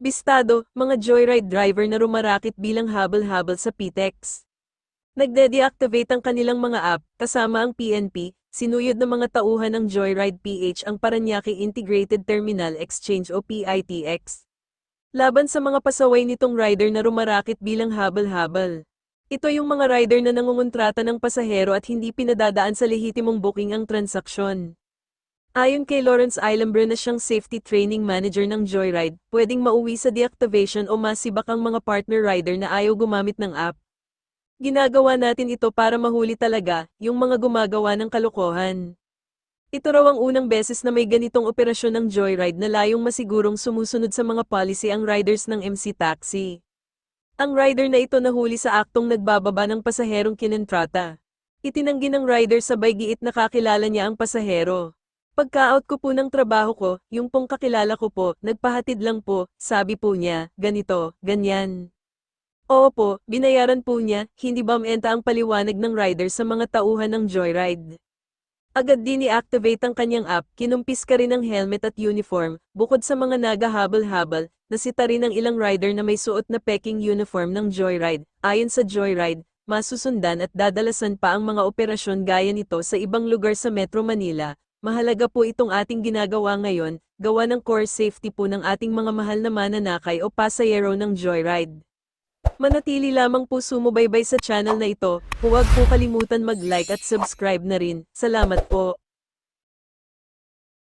Bistado, mga joyride driver na rumarakit bilang habal-habal sa PTEX. Nagde-deactivate ang kanilang mga app, kasama ang PNP, sinuyod ng mga tauhan ng Joyride PH ang Paranaque Integrated Terminal Exchange o PITX. Laban sa mga pasaway nitong rider na rumarakit bilang habal-habal. Ito yung mga rider na nangungontrata ng pasahero at hindi pinadadaan sa lehitimong booking ang transaksyon. Ayon kay Lawrence Ilambre na siyang safety training manager ng Joyride, pwedeng mauwi sa deactivation o masibak ang mga partner rider na ayaw gumamit ng app. Ginagawa natin ito para mahuli talaga yung mga gumagawa ng kalokohan. Ito raw ang unang beses na may ganitong operasyon ng Joyride na layong masigurong sumusunod sa mga policy ang riders ng MC Taxi. Ang rider na ito nahuli sa aktong nagbababa ng pasaherong kinentrata. Itinanggi ng rider sabay giit na kakilala niya ang pasahero. Pagka-out ko po ng trabaho ko, yung pong kakilala ko po, nagpahatid lang po, sabi po niya, ganito, ganyan. Oo po, binayaran po niya, hindi ba enta ang paliwanag ng rider sa mga tauhan ng Joyride. Agad din i-activate ang kanyang app, kinumpis ka rin ng helmet at uniform, bukod sa mga nagahabal-habal, nasita rin ang ilang rider na may suot na peking uniform ng Joyride. Ayon sa Joyride, masusundan at dadalasan pa ang mga operasyon gaya nito sa ibang lugar sa Metro Manila. Mahalaga po itong ating ginagawa ngayon, gawa ng core safety po ng ating mga mahal na mananakay o pasayero ng Joyride. Manatili lamang po sumubaybay sa channel na ito, huwag po kalimutan mag-like at subscribe na rin. Salamat po.